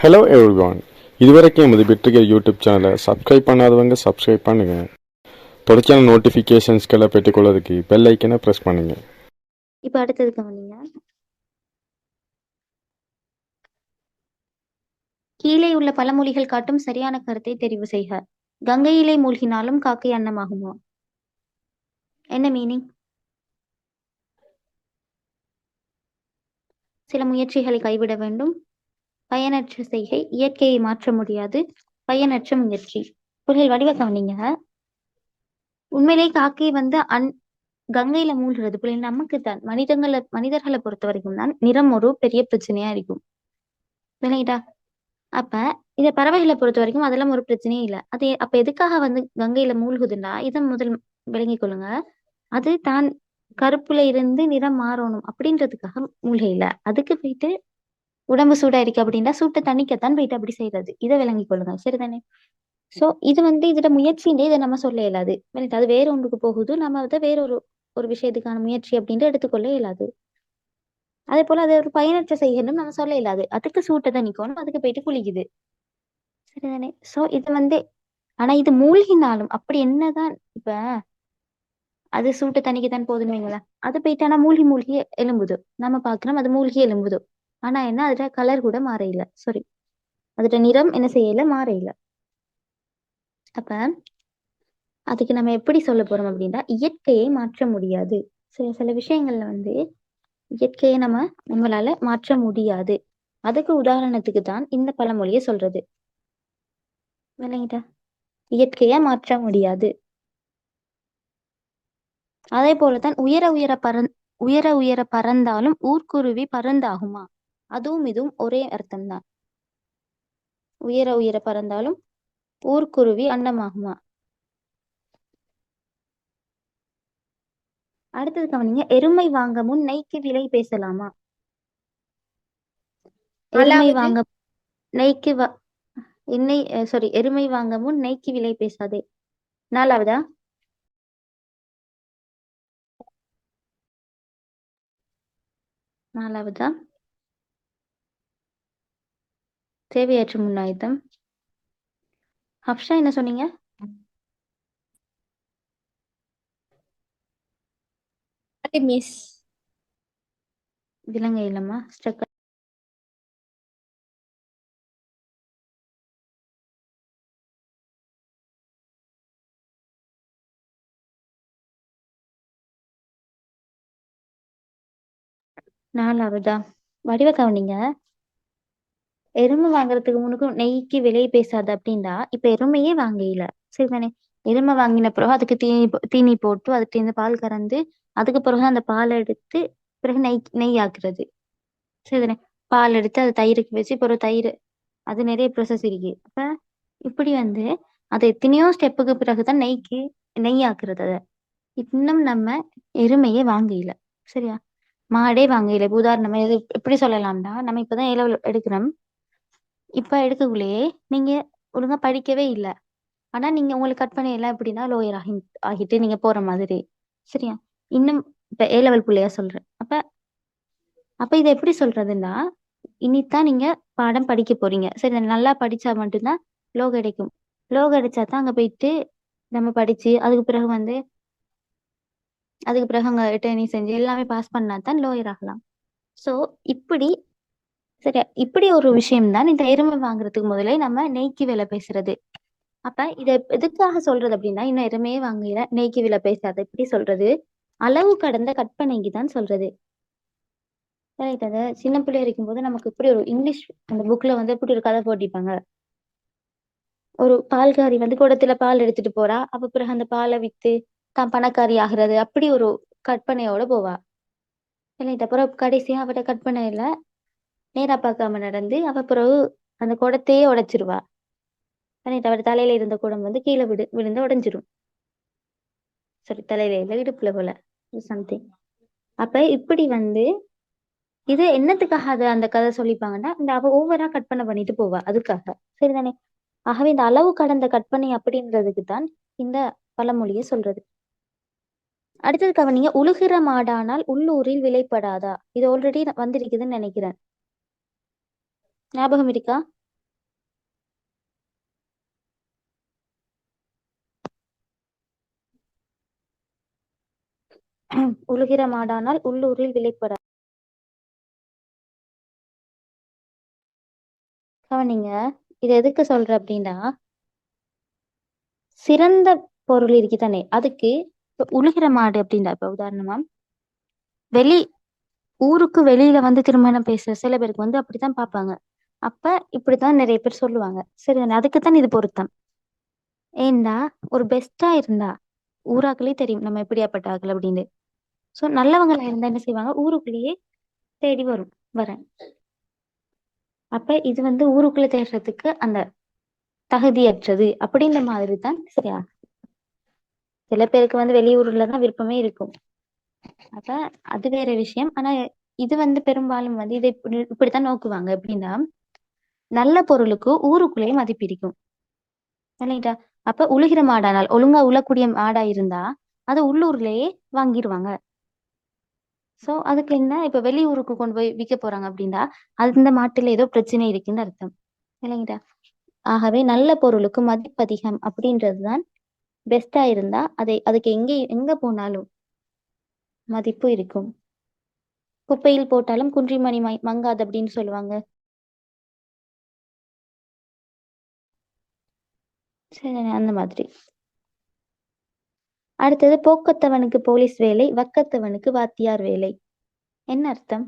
Hello everyone இதுவரைக்கும் எமது வெற்றிகர் யூடியூப் சேனலை சப்ஸ்கிரைப் பண்ணாதவங்க சப்ஸ்கிரைப் பண்ணுங்க. தொடர்ச்சியான நோட்டிஃபிகேஷன்ஸ்களை பெற்றுக்கொள்வதற்கு பெல் ஐக்கனை ப்ரெஸ் பண்ணுங்க. இப்போ அடுத்தது கவனிங்க. கீழே உள்ள பழமொழிகள் காட்டும் சரியான கருத்தை தெரிவு செய்க. கங்கையிலே மூழ்கினாலும் காக்கை அன்னமாகுமா? என்ன மீனிங் சில முயற்சிகளை கைவிட வேண்டும். பயனற்ற செய்கை இயற்கையை மாற்ற முடியாது. பயனற்ற முயற்சி. புரியல் வடிவ கவனிங்க உண்மையிலே காக்கை வந்து அன் கங்கையில மூழ்கிறது. புரியல நமக்கு தான் மனிதங்களை மனிதர்களை பொறுத்த வரைக்கும் தான் நிறம் ஒரு பெரிய பிரச்சனையா இருக்கும். அப்ப இந்த பறவைகளை பொறுத்த வரைக்கும் அதெல்லாம் ஒரு பிரச்சனையே இல்லை. அது அப்ப எதுக்காக வந்து கங்கையில மூழ்குதுன்னா இதை முதல் விளங்கிக் கொள்ளுங்க. அது தான் கருப்புல இருந்து நிறம் மாறணும் அப்படின்றதுக்காக மூழ்க இல்லை. அதுக்கு போயிட்டு உடம்பு சூடா இருக்கு அப்படின்னா சூட்டை தணிக்கத்தான் போயிட்டு அப்படி செய்யறது இதை விளங்கி கொள்ளுங்க சரிதானே? சோ இது வந்து இதோட முயற்சின்றே இதை நம்ம சொல்ல இயலாது. அது வேற ஒன்றுக்கு போகுது. நம்ம அதை வேற ஒரு ஒரு விஷயத்துக்கான முயற்சி அப்படின்ட்டு எடுத்துக்கொள்ள இயலாது. அதே போல அது ஒரு பயனற்ற செய்கிறோம் நம்ம சொல்ல இயலாது. அதுக்கு சூட்டை தணிக்கணும் அதுக்கு போயிட்டு குளிக்குது. சரிதானே? சோ இது வந்து ஆனா இது மூழ்கினாலும் அப்படி என்னதான் இப்ப அது சூட்டை தணிக்கத்தான் போகுதுன்னு வைங்களேன் அது போயிட்டு ஆனா மூழ்கி மூழ்கி எலும்புது நம்ம பாக்குறோம் அது மூழ்கி எலும்புது ஆனா என்ன அதோட கலர் கூட மாற இல்ல சாரி அதோட நிறம் என்ன செய்யல மாற இல்ல அப்ப அதுக்கு நம்ம எப்படி சொல்ல போறோம் அப்படின்னா இயற்கையை மாற்ற முடியாது. சில சில விஷயங்கள்ல வந்து இயற்கையை நம்ம நம்மளால மாற்ற முடியாது. அதுக்கு உதாரணத்துக்கு தான் இந்த பழமொழியை சொல்றது. விளங்கிட்டா? இயற்கையை மாற்ற முடியாது. அதே போலதான் உயர உயர பறந் உயர உயர பறந்தாலும் ஊர்க்குருவி பறந்தாகுமா? அதுவும் இதுவும் ஒரே அர்த்தம் தான் உயர உயர பறந்தாலும் ஊர்க்குருவி அன்னமாகுமா? அடுத்தது கவனிங்க எருமை வாங்க முன் நெய்க்கு விலை பேசலாமா? எருமை. வாங்க நெய்க்கு வா எண்ணெய் சாரி எருமை வாங்க முன் நெய்க்கு விலை பேசாதே. நாலாவதா? நாலாவதா? தேவையற்ற முன்னாயுத்தம். ஹப்ஷா என்ன சொன்னீங்க? மிஸ் விலங்கை இல்லம்மா ஸ்ட்ரக் நாலாவதா வடிவ கவனிங்க. எருமை வாங்குறதுக்கு முன்னுக்கும் நெய்க்கு விலை பேசாது அப்படின்னா இப்ப எருமையே வாங்கல சரிதானே? எருமை வாங்கின பிறகு அதுக்கு தீனி தீனி போட்டு அதுக்கு இந்த பால் கறந்து அதுக்கு பிறகு அந்த பாலை எடுத்து பிறகு நெய் நெய் ஆக்குறது. சரிதானே? பால் எடுத்து அது தயிருக்கு வச்சு பிறகு தயிர் அது நிறைய ப்ரொசஸ் இருக்கு. அப்ப இப்படி வந்து அது எத்தனையோ ஸ்டெப்புக்கு பிறகுதான் நெய்க்கு நெய் ஆக்குறது அதை. இன்னும் நம்ம எருமையே வாங்கல சரியா? மாடே வாங்கல உதாரணமா எப்படி சொல்லலாம்னா நம்ம இப்பதான் ஏ எடுக்கிறோம். இப்போ எடுக்கக்குள்ளேயே நீங்கள் ஒழுங்காக படிக்கவே இல்லை. ஆனால் நீங்கள் உங்களுக்கு கட் பண்ண எப்படின்னா லோயர் ஆகி ஆகிட்டு நீங்கள் போகிற மாதிரி. சரியா? இன்னும் இப்போ ஏ லெவல் பிள்ளையா சொல்கிறேன் அப்போ அப்போ இதை எப்படி சொல்கிறதுன்னா இனித்தான் நீங்கள் பாடம் படிக்க போகிறீங்க சரி நல்லா படித்தா மட்டும்தான் லோ கிடைக்கும். லோ கிடைச்சா தான் அங்கே போயிட்டு நம்ம படித்து அதுக்கு பிறகு வந்து அதுக்கு பிறகு அங்கே ரிட்டர்னிங் செஞ்சு எல்லாமே பாஸ் பண்ணா தான் லோயர் ஆகலாம். ஸோ இப்படி சரி இப்படி ஒரு விஷயம் தான் இந்த எருமை வாங்குறதுக்கு முதல்ல நம்ம நெய்க்கு விலை பேசுறது. அப்ப இத எதுக்காக சொல்றது அப்படின்னா இன்னும் எருமையே வாங்கல நெய்க்கு விலை பேசாத இப்படி சொல்றது. அளவு கடந்த கற்பனைக்கு தான் சொல்றது. அதை அது சின்ன பிள்ளையா இருக்கும்போது நமக்கு இப்படி ஒரு இங்கிலீஷ் அந்த புக்ல வந்து இப்படி ஒரு கதை போட்டிப்பாங்க ஒரு பால்காரி வந்து குடத்துல பால் எடுத்துட்டு போறா அப்ப பிறகு அந்த பாலை வித்து தான் பணக்காரி ஆகுறது அப்படி ஒரு கற்பனையோட போவா. Right, அப்புறம் கடைசியா அவட்ட கற்பனையில நேரா பார்க்காம நடந்து அவ பிறகு அந்த குடத்தையே உடைச்சிருவா. பண்ணிட்டு அவர் தலையில இருந்த குடம் வந்து கீழே விடு விழுந்து உடைஞ்சிரும். சரி தலையில இல்ல இடுப்புல போல. சம்திங் அப்ப இப்படி வந்து இது என்னத்துக்காக அது அந்த கதை சொல்லிப்பாங்கன்னா இந்த அவ ஓவரா கற்பனை பண்ணிட்டு போவா அதுக்காக. சரிதானே? ஆகவே இந்த அளவு கடந்த கற்பனை அப்படின்றதுக்கு தான் இந்த பழமொழிய சொல்றது. அடுத்தது கவனிங்க உழுகிற மாடானால் உள்ளூரில் விலைப்படாதா இது ஆல்ரெடி வந்திருக்குதுன்னு நினைக்கிறேன். ஞாபகம் இருக்கா? உழுகிற மாடானால் உள்ளூரில் விலைப்படா கவனிங்க இது எதுக்கு சொல்ற அப்படின்னா சிறந்த பொருள் இருக்கு தானே அதுக்கு இப்ப உழுகிற மாடு அப்படின்னா இப்ப உதாரணமா வெளி ஊருக்கு வெளியில வந்து திருமணம் பேசுற சில பேருக்கு வந்து அப்படித்தான் பார்ப்பாங்க. அப்ப இப்படித்தான் நிறைய பேர் சொல்லுவாங்க. சரி அதுக்குத்தான் இது பொருத்தம். ஏண்டா? ஒரு பெஸ்டா இருந்தா ஊராக்களே தெரியும் நம்ம எப்படியாப்பட்ட ஆக்கள் அப்படின்னு. சோ நல்லவங்களா இருந்தா என்ன செய்வாங்க? ஊருக்குள்ளேயே தேடி வரும் வரேன். அப்ப இது வந்து ஊருக்குள்ள தேடுறதுக்கு அந்த தகுதியற்றது அப்படின்ற மாதிரி தான் சரியா? சில பேருக்கு வந்து வெளியூர்ல தான் விருப்பமே இருக்கும். அப்ப அது வேற விஷயம். ஆனா இது வந்து பெரும்பாலும் வந்து இதை இப்படி இப்படித்தான் நோக்குவாங்க. எப்படின்னா நல்ல பொருளுக்கு ஊருக்குள்ளேயே மதிப்பு இருக்கும் இல்லைங்களா? அப்ப உழுகிற மாடானால் ஒழுங்கா உழக்கூடிய மாடா இருந்தா அது உள்ளூர்லயே வாங்கிடுவாங்க சோ அதுக்கு என்ன? இப்ப வெளியூருக்கு கொண்டு போய் விற்க போறாங்க அப்படின்னா அந்த மாட்டுல ஏதோ பிரச்சனை இருக்குன்னு அர்த்தம். இல்லைங்களா? ஆகவே நல்ல பொருளுக்கு மதிப்பு அதிகம் அப்படின்றதுதான் பெஸ்டா இருந்தா அதை அதுக்கு எங்க எங்க போனாலும் மதிப்பு இருக்கும். குப்பையில் போட்டாலும் குன்றிமணி மங்காது அப்படின்னு சொல்லுவாங்க. சரி அந்த மாதிரி. அடுத்தது போக்கத்தவனுக்கு போலீஸ் வேலை வக்கத்தவனுக்கு வாத்தியார் வேலை. என்ன அர்த்தம்?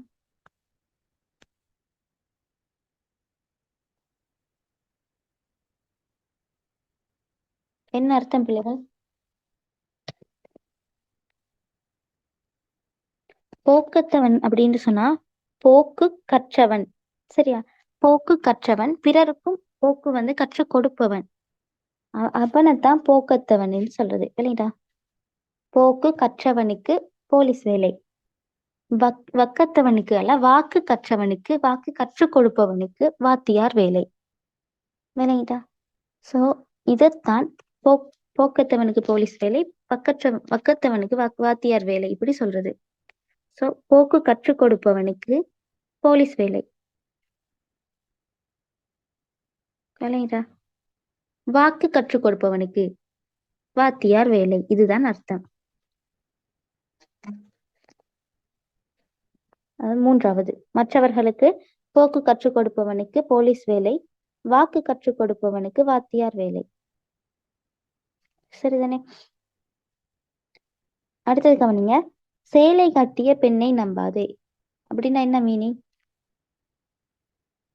என்ன அர்த்தம் பிள்ளைகள்? போக்கத்தவன் அப்படின்னு சொன்னா போக்கு கற்றவன். சரியா? போக்கு கற்றவன் பிறருக்கும் போக்கு வந்து கற்றுக் கொடுப்பவன். அவனைத்தான் போக்கத்தவன்னு சொல்றது இல்லைங்களா போக்கு கற்றவனுக்கு போலீஸ் வேலை. வக் வக்கத்தவனுக்கு அல்ல வாக்கு கற்றவனுக்கு வாக்கு கற்றுக் கொடுப்பவனுக்கு வாத்தியார் வேலை. வேலைங்களா சோ இதைத்தான் போ போக்கத்தவனுக்கு போலீஸ் வேலை பக்கற்ற வக்கத்தவனுக்கு வாத்தியார் வேலை இப்படி சொல்றது. சோ போக்கு கற்றுக் கொடுப்பவனுக்கு போலீஸ் வேலை. வேலைங்களா வாக்கு கற்றுக் கொடுப்பவனுக்கு வாத்தியார் வேலை. இதுதான் அர்த்தம். மூன்றாவது. மற்றவர்களுக்கு போக்கு கற்றுக் கொடுப்பவனுக்கு போலீஸ் வேலை வாக்கு கற்றுக் கொடுப்பவனுக்கு வாத்தியார் வேலை. சரிதானே? அடுத்தது கவனிங்க. சேலை கட்டிய பெண்ணை நம்பாதே. அப்படின்னா என்ன மீனிங்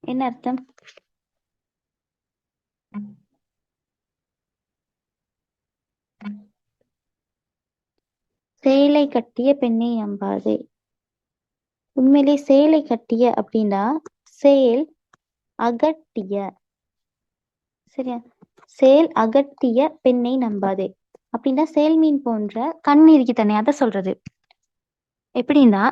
என்ன அர்த்தம்? சேலை கட்டிய பெண்ணை நம்பாதே உண்மையிலே சேலை கட்டிய அப்படின்னா சேல் அகட்டிய. சரியா? சேல் அகட்டிய பெண்ணை நம்பாதே அப்படின்னா சேல் மீன் போன்ற கண் இருக்கு தானே அதை சொல்றது. எப்படின்னா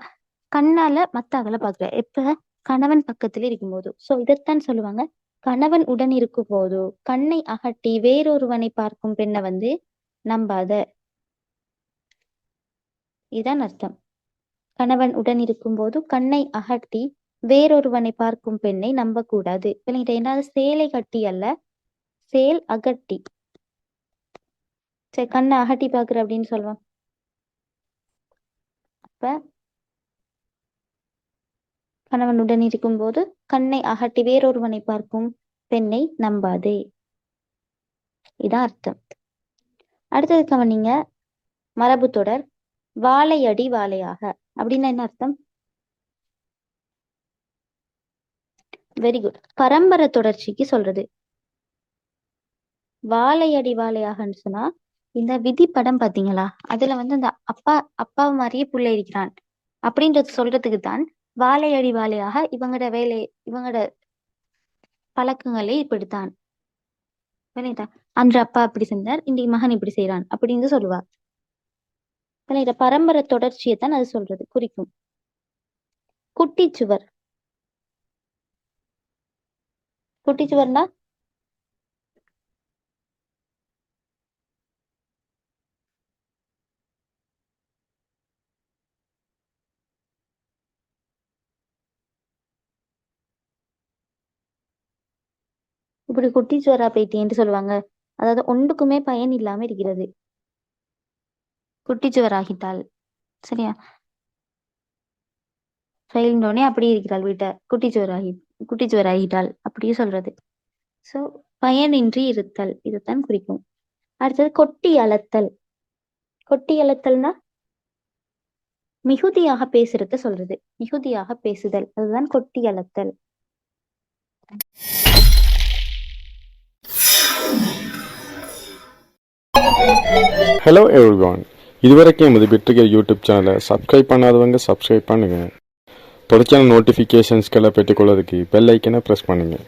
கண்ணால மத்த அகல பாக்குற எப்ப கணவன் பக்கத்துல இருக்கும்போது. சோ இதைத்தான் சொல்லுவாங்க. கணவன் உடன் இருக்கும் போதோ கண்ணை அகட்டி வேறொருவனை பார்க்கும் பெண்ணை வந்து நம்பாத இதான் அர்த்தம். கணவன் உடன் இருக்கும்போது கண்ணை அகட்டி வேறொருவனை பார்க்கும் பெண்ணை நம்பக்கூடாது. விளங்கிட்ட ஏன்னா சேலை கட்டி அல்ல சேல் அகட்டி. சரி கண்ணை அகட்டி பாக்குற அப்படின்னு சொல்லுவான் அப்ப கணவன் உடன் இருக்கும்போது கண்ணை அகட்டி வேறொருவனை பார்க்கும் பெண்ணை நம்பாதே. இதான் அர்த்தம். அடுத்தது கவனிங்க மரபு தொடர் வாழையடி வாழையாக. அப்படின்னா என்ன அர்த்தம்? வெரி குட் பரம்பரை தொடர்ச்சிக்கு சொல்றது. வாழையடி வாழையாகன்னு சொன்னா இந்த விதி படம் பாத்தீங்களா அதுல வந்து அந்த அப்பா அப்பா மாதிரியே புள்ள இருக்கிறான். அப்படின்றது சொல்றதுக்கு தான் வாழையடி வாழையாக இவங்களோட வேலை இவங்களோட பழக்கங்களை இப்படித்தான். அன்று அப்பா இப்படி செஞ்சார் இன்னைக்கு மகன் இப்படி செய்யறான் அப்படின்னு சொல்லுவா. விளையாட்ட பரம்பரை தொடர்ச்சியை தான் அது சொல்றது குறிக்கும். குட்டிச்சுவர். குட்டிச்சுவர்னா? இப்படி குட்டிச்சுவரா போயிட்டேன்னு சொல்லுவாங்க. அதாவது ஒன்றுக்குமே பயன் இல்லாம இருக்கிறது. குட்டி ஆகிட்டால் சரியா? ஃபெயில்னோடனே அப்படியே இருக்கிறாள் வீட்டை. குட்டிச்சோறாகி குட்டிச்சோறாகிட்டாள் அப்படியே சொல்றது. ஸோ பயனின்றி இருத்தல். இதுதான் குறிக்கும். அடுத்தது கொட்டி அளத்தல் கொட்டி அளத்தல்னா மிகுதியாக பேசுறத சொல்றது. மிகுதியாக பேசுதல். அதுதான் கொட்டி அளத்தல் ஹலோ எவ்ரிவான் இதுவரைக்கும் எமது பெற்றுகிற யூடியூப் சேனலை சப்ஸ்கிரைப் பண்ணாதவங்க சப்ஸ்கிரைப் பண்ணுங்கள் தொடர்ச்சியான நோட்டிஃபிகேஷன்ஸ்களை பெற்றுக்கொள்வதற்கு பெல் ஐக்கனை ப்ரெஸ் பண்ணுங்கள்